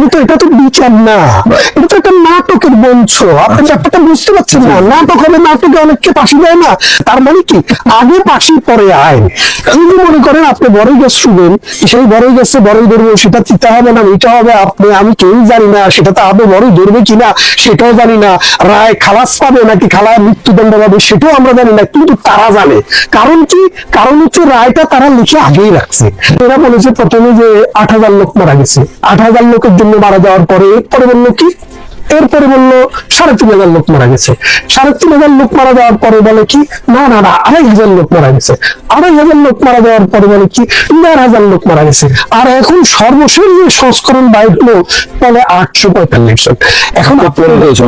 আসলে তো এটা তো বিচার না। এটা তো একটা নাটকের মঞ্চ। আপনি ব্যাপারটা বুঝতে পারছেন না? নাটক হবে নাটকে অনেককে ফাঁসি দেয় না? তার মানে কি? আগে ফাঁসি পরে আইন যদি মনে করেন আপনি বড়ই গাছ শুবেন সেই বড়ই গাছে, বড়ই ধরবো, সেটা চিতা হবে না, এটা হবে আপনি, আমি কেউই জানি না, সেটা তো আপনি বড়ই ধরবে কিনা, সেটাও জানি না। রায় খালাস পাবে নাকি খালা মৃত্যুদণ্ড পাবে, সেটাও আমরা জানি না, কিন্তু তারা জানে। কারণ কি? কারণ হচ্ছে রায়টা তারা লিখে আগেই রাখছে। এরা বলেছে প্রথমে যে আট হাজার লোক মারা গেছে। আট হাজার লোকের জন্য মারা যাওয়ার পরে এরপরে বলল কি? এরপরে বলল সাড়ে তিন হাজার লোক মারা গেছে। সাড়ে তিন হাজার লোক মারা যাওয়ার পরে বলে কি না না না আড়াই হাজার লোক মারা গেছে। আড়াই হাজার লোক মারা যাওয়ার পরে বলে কি দেড় হাজার লোক মারা গেছে। আর এখন সর্বশেষ যে সংস্করণ বাইর হলো বলে আটশো পঁয়তাল্লিশ জন। এখন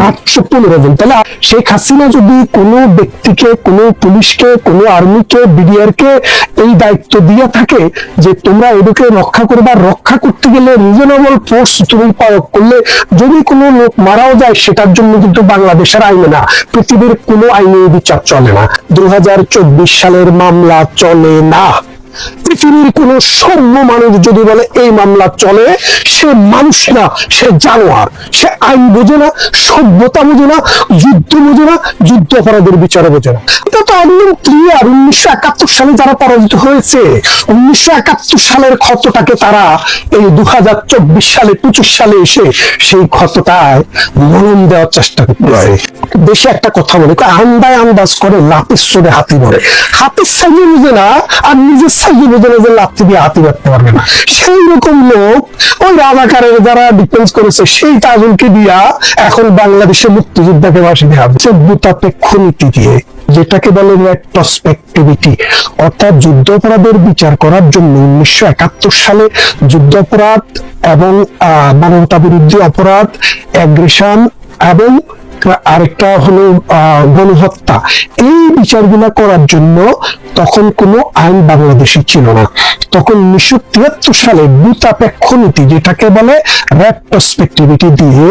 আটশো পনেরো জন। তাহলে শেখ হাসিনা যদি কোনো ব্যক্তিকে কোনো পুলিশকে কোনো আর্মিকে বিডিআর কে এই দায়িত্ব দিয়ে থাকে যে তোমরা এদিকে রক্ষা করবা রক্ষা করতে গেলে রিজনেবল ফোর্স তুমি প্রয়োগ করলে যদি কোনো লোক মারাও যায়, সেটার জন্য কিন্তু বাংলাদেশের আইনে না, পৃথিবীর কোনো আইনে বিচার চলে না। দু হাজার চব্বিশ সালের মামলা চলে না। পৃথিবীর কোন সভ্য মানুষ যদি বলে এই মামলা চলে সে মানুষ না সে জানোয়ার সে আইন বোঝে না সভ্যতা বোঝে না যুদ্ধ বোঝে না যুদ্ধ অপরাধের বিচারে বোঝে না। এটা তো একদম ক্লিয়ার উনিশশো একাত্তর সালে যারা পরাজিত হয়েছে উনিশশো একাত্তর সালের ক্ষতটাকে তারা এই দু হাজার চব্বিশ সালে পঁচিশ সালে এসে সেই ক্ষতটায় মনন দেওয়ার চেষ্টা করতেছে। দেশে একটা কথা বলে আন্দায় আন্দাজ করে লাপিস চোরে হাতি ধরে। হাতির সাইজে বুঝে না আর নিজের মুক্তিযোদ্ধাকে বাসি দেওয়া দিয়ে যেটাকে বলে রেট্রোস্পেক্টিভিটি অর্থাৎ যুদ্ধ অপরাধের বিচার করার জন্য উনিশশো একাত্তর সালে যুদ্ধ অপরাধ এবং মানবতা বিরোধী অপরাধ অ্যাগ্রেশন এবং আরেকটা হলো গণহত্যা। এই বিচারগুলো করার জন্য তখন কোনো আইন বাংলাদেশে ছিল না। তখন উনিশশো তিয়াত্তর সালে ভূতাপেক্ষ নীতি, যেটাকে বলে রেট্রোস্পেক্টিভিটি দিয়ে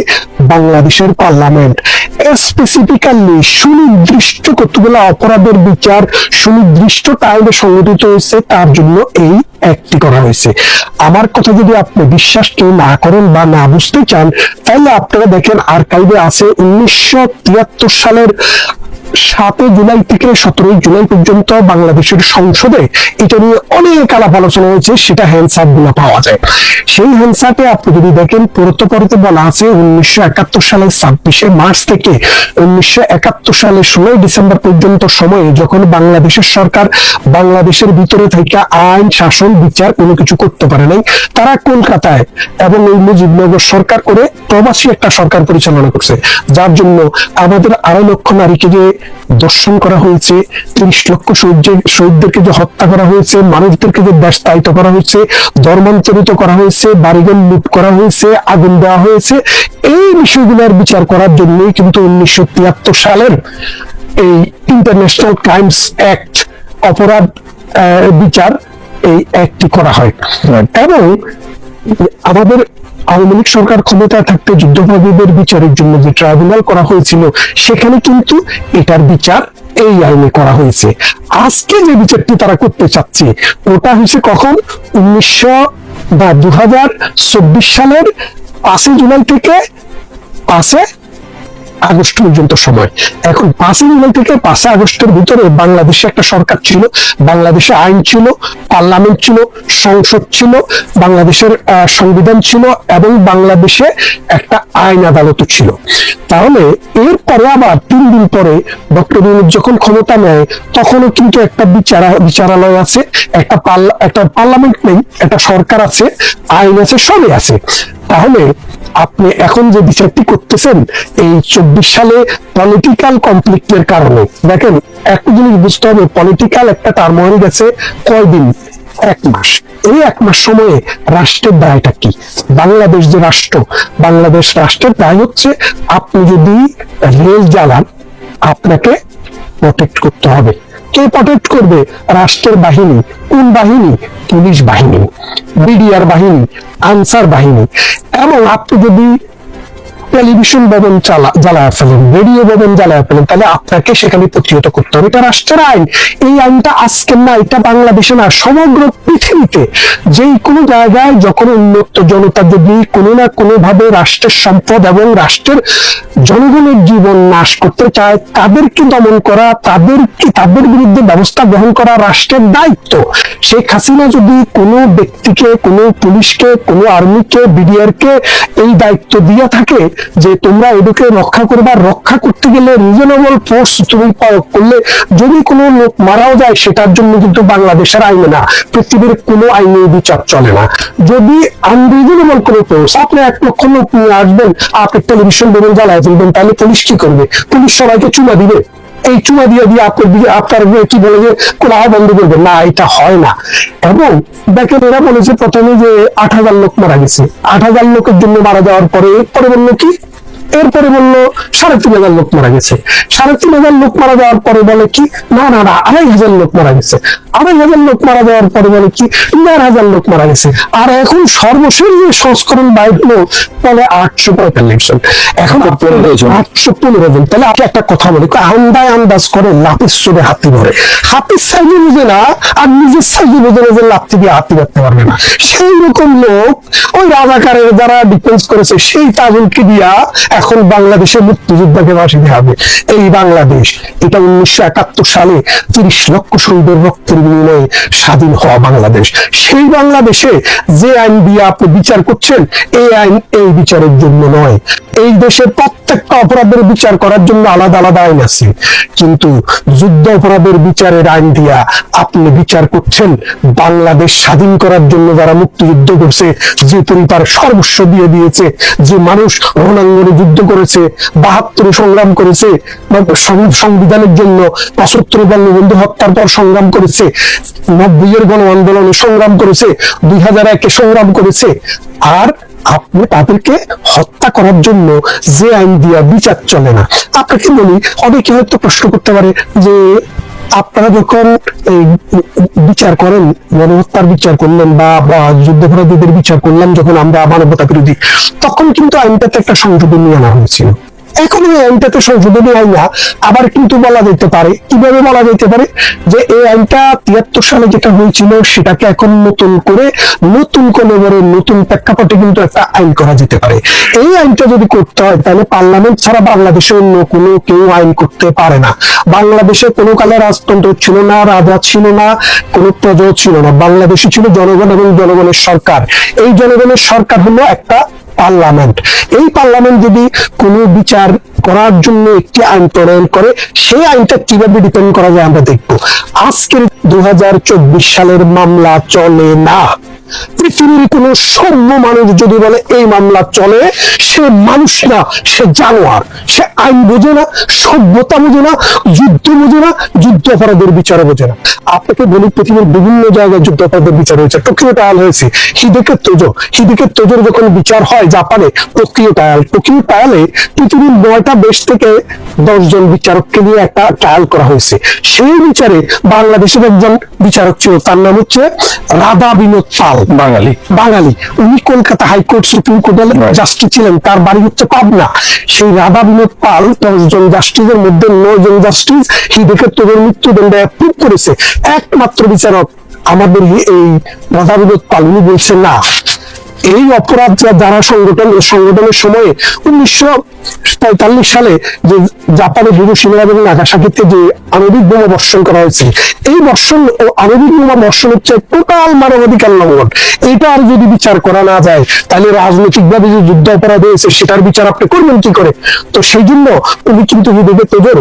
বাংলাদেশের পার্লামেন্ট। স্পেসিফিক্যালি সুনির্দিষ্ট কতগুলো অপরাধের বিচার, সুনির্দিষ্ট টাইমে সংগঠিত হয়েছে, তার জন্য এই একটি করা হয়েছে। আমার কথা যদি আপনি বিশ্বাস কেউ না করেন বা না বুঝতে চান, তাহলে আপনারা দেখেন আর আর্কাইভে আছে উনিশশো তিয়াত্তর সালের সাতই জুলাই থেকে সতেরোই জুলাই পর্যন্ত বাংলাদেশের সংসদে এটা নিয়ে অনেক আলাপ আলোচনা হয়েছে, সেটা হ্যান্ডসাপগুলো পাওয়া যায়। সেই হ্যান্ডসাপে আপনি যদি দেখেন পরতে বলা আছে উনিশশো একাত্তর সালের ছাব্বিশে মার্চ থেকে উনিশশো একাত্তর সালের ষোলোই ডিসেম্বর পর্যন্ত সময়ে যখন বাংলাদেশের সরকার বাংলাদেশের ভিতরে থেকে আইন, শাসন, বিচার কোনো কিছু করতে পারে নাই, তারা কলকাতায় এবং এই মুজিবনগর সরকার করে প্রবাসী একটা সরকার পরিচালনা করছে। যার জন্য আমাদের আড়াই লক্ষ নারীকে যে দর্শন করা হয়েছে তিরিশ লক্ষ শহীদ শহীদদেরকে যে হত্যা করা হয়েছে মানুষদেরকে যে দেশতায়িত করা হয়েছে ধর্মান্তরিত করা হয়েছে বাড়িঘর লুট করা হয়েছে আগুন দেওয়া হয়েছে এই বিষয়গুলোর বিচার করার জন্যই কিন্তু উনিশশো তিয়াত্তর সালের এই ইন্টারন্যাশনাল ক্রাইমস অ্যাক্ট অপরাধ আহ, বিচার এই অ্যাক্টটি করা হয়। এবং আমাদের আওয়ামী লীগ সরকার ক্ষমতায় থাকতে যুদ্ধাপরাধীদের বিচারের জন্য যে ট্রাইব্যুনাল করা হয়েছিল, সেখানে কিন্তু এটার বিচার এই আইনে করা হয়েছে। আজকে যে বিচারটি তারা করতে চাচ্ছে, ওটা হয়েছে কখন? উনিশশো বা দু হাজার চব্বিশ সালের পাঁচই জুলাই থেকে পাঁচে আগস্ট পর্যন্ত সময়। এখন পাঁচই জুলাই থেকে পাঁচই আগস্টের ভিতরে বাংলাদেশে একটা সরকার ছিল, বাংলাদেশে আইন ছিল, পার্লামেন্ট ছিল, সংসদ ছিল, বাংলাদেশের সংবিধান ছিল এবং বাংলাদেশে একটা আইন আদালত ছিল। তাহলে এরপরে আবার তিন দিন পরে ডক্টর ইউনুস যখন ক্ষমতা নেয়, তখনও কিন্তু একটা বিচারা, বিচারালয় আছে, একটা একটা পার্লামেন্ট নেই, একটা সরকার আছে, আইন আছে, সবই আছে। তাহলে আপনি এখন যে বিচারটি করতেছেন, এই চব্বিশ সালে পলিটিক্যাল কনফ্লিক্টের কারণে। দেখেন, একটা জিনিস বুঝতে হবে পলিটিক্যাল একটা টার্মোয়াল গেছে কয়দিন? এক মাস। এই এক মাস সময়ে রাষ্ট্রের দায়টা কি? বাংলাদেশ যে রাষ্ট্র, বাংলাদেশ রাষ্ট্রের দায় হচ্ছে আপনি যদি রেল জ্বালান, আপনাকে প্রোটেক্ট করতে হবে। কে প্রোটেক্ট করবে? রাষ্ট্রের বাহিনী। কোন বাহিনী? পুলিশ বাহিনী। বিডিআর বাহিনী। আনসার বাহিনী। এবং আপনি যদি টেলিভিশন ভবন চালা, জ্বালায় ফেলেন, রেডিও ভবন জ্বালায় ফেলেন, তাহলে আপনাকে সেখানে প্রতিহত করতে হবে। এটা রাষ্ট্রের আইন। এই আইনটা আজকের না, এটা বাংলাদেশে না, সমগ্র পৃথিবীতে যেই কোনো জায়গায় যখন উন্নত জনতা যদি কোনো না কোনো ভাবে রাষ্ট্রের সম্পদ এবং রাষ্ট্রের জনগণের জীবন নাশ করতে চায়, তাদেরকে দমন করা, তাদেরকে, তাদের বিরুদ্ধে ব্যবস্থা গ্রহণ করা রাষ্ট্রের দায়িত্ব। শেখ হাসিনা যদি কোনো ব্যক্তিকে, কোনো পুলিশকে, কোনো আর্মিকে বিডিআর কে এই দায়িত্ব দিয়ে থাকে যে তোমরা এদিকে রক্ষা করবার রক্ষা করতে গেলে রিজনেবল ফোর্স তুমি প্রয়োগ করলে যদি কোনো লোক মারাও যায়, সেটার জন্য কিন্তু বাংলাদেশের আইনে না, পৃথিবীর কোনো আইনে বিচার চলে না। যদি আনরিজনেবল কোনো ফোর্স আপনি এক লক্ষ লোক নিয়ে আসবেন, আপনি টেলিভিশন বেরোন জ্বালায় ফেলবেন, তাহলে পুলিশ কি করবে? পুলিশ সবাইকে চুমা দিবে। এই চুমা দিয়ে দিয়ে আপনার দিকে আপনার কি বলে যে কোলাহ বন্ধ করবে? না, এটা হয় না। এবং দেখেন এরা বলেছে প্রথমে যে আট হাজার লোক মারা গেছে। আট হাজার লোকের জন্য মারা যাওয়ার পরে পরে বলল কি? এরপরে বলল সাড়ে তিন হাজার লোক মারা গেছে। সাড়ে তিন হাজার লোক মারা যাওয়ার পরে বলে কি না না না আড়াই হাজার লোক মারা গেছে। আড়াই হাজার লোক মারা যাওয়ার পরে বলে কি দেড় হাজার লোক মারা গেছে। আর এখন সর্বশেষ যে সংস্করণ বাইর হলো বলে আটশো পঁয়তাল্লিশ জন এখন আটশো পনেরো জন। তাহলে আপনি একটা কথা বলি আন্দায় আন্দাজ করে লাপিস চোরে হাতি ধরে। হাতির সাইজে বুঝে না আর নিজের সাইজে বুঝে না যে লাপ্তি দিয়ে হাতি ধরতে পারবে না। সেই রকম লোক ওই রাজাকারের যারা ডিফেন্স করেছে সেই তাজুলকে দিয়া এখন বাংলাদেশে মুক্তিযোদ্ধাকে বাসিতে হবে। এই বাংলাদেশ, এটা উনিশশো একাত্তর সালে তিরিশ লক্ষ শহীদের রক্তের বিনিময়ে স্বাধীন হওয়া বাংলাদেশ। সেই বাংলাদেশে যে আইন দিয়ে আপনি বিচার করছেন, এই আইন এই বিচারের জন্য নয়। এই দেশের প্রত্যেকটা অপরাধের বিচার করার জন্য আলাদা আলাদা আইন আছে। কিন্তু যুদ্ধ অপরাধের বিচারের আইন দিয়া আপনি বিচার করছেন বাংলাদেশ স্বাধীন করার জন্য যারা মুক্তিযুদ্ধ করছে, যে পরিবার সর্বস্ব দিয়ে দিয়েছে, যে মানুষ রণাঙ্গনে যুদ্ধ করেছে, বাহাত্তরে সংগ্রাম করেছে সংবিধানের জন্য পঁচাত্তরে বঙ্গবন্ধু হত্যার পর সংগ্রাম করেছে, নব্বইয়ের গণ আন্দোলনে সংগ্রাম করেছে, দুই হাজার একে সংগ্রাম করেছে, আর আপনি তাদেরকে হত্যা করার জন্য যে আইন দিয়া বিচার চলে না। আপনাকে বলি, অনেকে হয়তো প্রশ্ন করতে পারে যে, আপনারা যখন এই বিচার করেন গণহত্যার বিচার করলেন বা যুদ্ধাপরাধীদের বিচার করলাম যখন আমরা মানবতা বিরোধী তখন কিন্তু আইনটাতে একটা সংশোধন নিয়ে আনা হয়েছিল। এখন এই আইনটাতে সংশোধনী আইন আবার কিন্তু বলা যেতে পারে, কীভাবে বলা যেতে পারে? যে এই আইনটা তিয়াত্তর সালে যেটা হয়েছিল, সেটাকে এখন নতুন করে নতুন করে করে নতুন প্রেক্ষাপটে কিন্তু একটা আইন করা যেতে পারে। এই আইনটা যদি করতে হয়, তাহলে পার্লামেন্ট ছাড়া বাংলাদেশে অন্য কোনো কেউ আইন করতে পারে না। বাংলাদেশে কোনো কালে রাজতন্ত্র ছিল না, রাজা ছিল না, কোনো প্রজা ছিল না। বাংলাদেশে ছিল জনগণ এবং জনগণের সরকার। এই জনগণের সরকার হলো একটা পার্লামেন্ট। এই পার্লামেন্ট যদি কোনো বিচার করার জন্য একটি আইন প্রণয়ন করে, সেই আইনটা কীভাবে ডিপেন্ড করা যায় আমরা দেখব। আজকের দু সালের মামলা চলে না। পৃথিবীর কোন সভ্য মানুষ যদি বলে, এই মামলা চলে, সে মানুষ না, সে জানোয়ার। সে আইন বোঝে না, সভ্যতা বোঝে না, যুদ্ধ বোঝে না, যুদ্ধ অপরাধের বিচার বোঝে না। আপনাকে বলি, পৃথিবীর বিভিন্ন জায়গায় যুদ্ধ অপরাধের বিচার হয়েছে। টোকিও টায়াল হয়েছে হিদেকের তোজো। হিদেকের তোজোর যখন বিচার হয় জাপানে, টোকিও টায়াল। টোকিও টায়ালে পৃথিবীর নয়টা দেশ থেকে দশজন বিচারককে নিয়ে একটা ট্রায়াল করা হয়েছে। সেই বিচারে বাংলাদেশের একজন বিচারক ছিল, তার নাম হচ্ছে রাধা বিনোদ পাল। বাঙালি। বাঙালি। উনি কলকাতা হাইকোর্ট সুপ্রিম কোর্টের জাস্টিস ছিলেন তার বাড়ি হচ্ছে পাবনা। সেই রাধা বিনোদ পাল দশজন জাস্টিসের মধ্যে নয় জন জাস্টিস হিদেকে তোদের মৃত্যুদণ্ড অ্যাপ্রুভ করেছে। একমাত্র বিচারক আমাদের এই রাধা বিনোদ পাল। উনি বলছেন না এই অপরাধ যা যারা সংগঠন, সংগঠনের সময়ে উনিশশো পঁয়তাল্লিশ সালে যে জাপানের হিরোশিমা এবং নাগাসাকিতে যে আণবিক বোমা বর্ষণ করা হয়েছে, এই বর্ষণ ও আণবিক বোমা বর্ষণ হচ্ছে টোটাল মানবাধিকার লঙ্ঘন। এটা আর যদি বিচার করা না যায়, তাহলে রাজনৈতিক ভাবে যে যুদ্ধ অপরাধ হয়েছে, সেটার বিচার আপনি করবেন কি করে? তো সেই জন্য উনি কিন্তু হিদেবে তোদের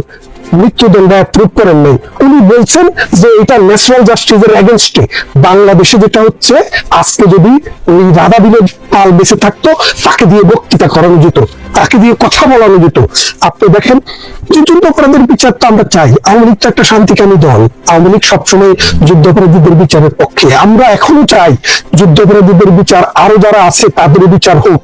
মৃত্যুদণ্ড অ্যাপ্রুভ করেন নাই। উনি বলছেন যে এটা ন্যাশনাল জাস্টিসের এগেনস্টে বাংলাদেশে যেটা হচ্ছে, আজকে যদি ওই রাধা বিনোদ পাল বেঁচে থাকতো, তাকে দিয়ে বক্তৃতা করানো যেত। তাকে দিয়ে কথা বলানো যেত। আপনি দেখেন যুদ্ধাপরাধের বিচার তো আমরা চাই। আওয়ামী লীগ তো একটা শান্তিকামী দল। আওয়ামী লীগ সবসময় যুদ্ধাপরাধীদের বিচারের পক্ষে। আমরা এখনও চাই যুদ্ধাপরাধীদের বিচার, আরও যারা আছে তাদের বিচার হোক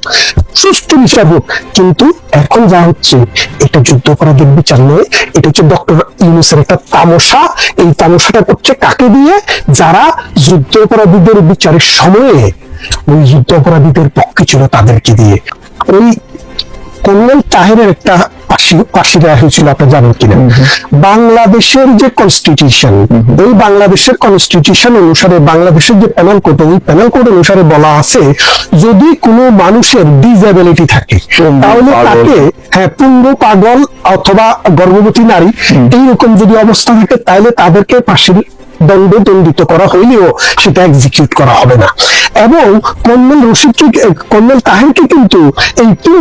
সুষ্ঠু বিচার হোক। কিন্তু এখন যা হচ্ছে, এটা যুদ্ধাপরাধীর বিচার নয়। এটা হচ্ছে ডক্টর ইউনুসের একটা তামসা। এই তামসাটা করছে কাকে দিয়ে? যারা যুদ্ধ অপরাধীদের বিচারের সময়ে ওই যুদ্ধ অপরাধীদের পক্ষে ছিল তাদেরকে দিয়ে। ওই কর্নেল তাহেরের একটা ফাঁসি ফাঁসি হয়েছিল আপনি জানেন কিনা? বাংলাদেশের যে কনস্টিটিউশন এই বাংলাদেশের কনস্টিটিউশন অনুসারে বাংলাদেশের যে প্যানেল কোড ওই প্যানেল কোড অনুসারে বলা আছে যদি কোনো মানুষের ডিসএবিলিটি থাকে তাহলে তাকে হ্যাঁ পুঙ্গ পাগল অথবা গর্ভবতী নারী এইরকম যদি অবস্থা থাকে তাহলে তাদেরকে ফাঁসির দণ্ড দণ্ডিত করা হইলেও সেটা এক্সিকিউট করা হবে না। এবং কর্নেল রশিদকে কর্নেল তাহেরকে কিন্তু এই তিন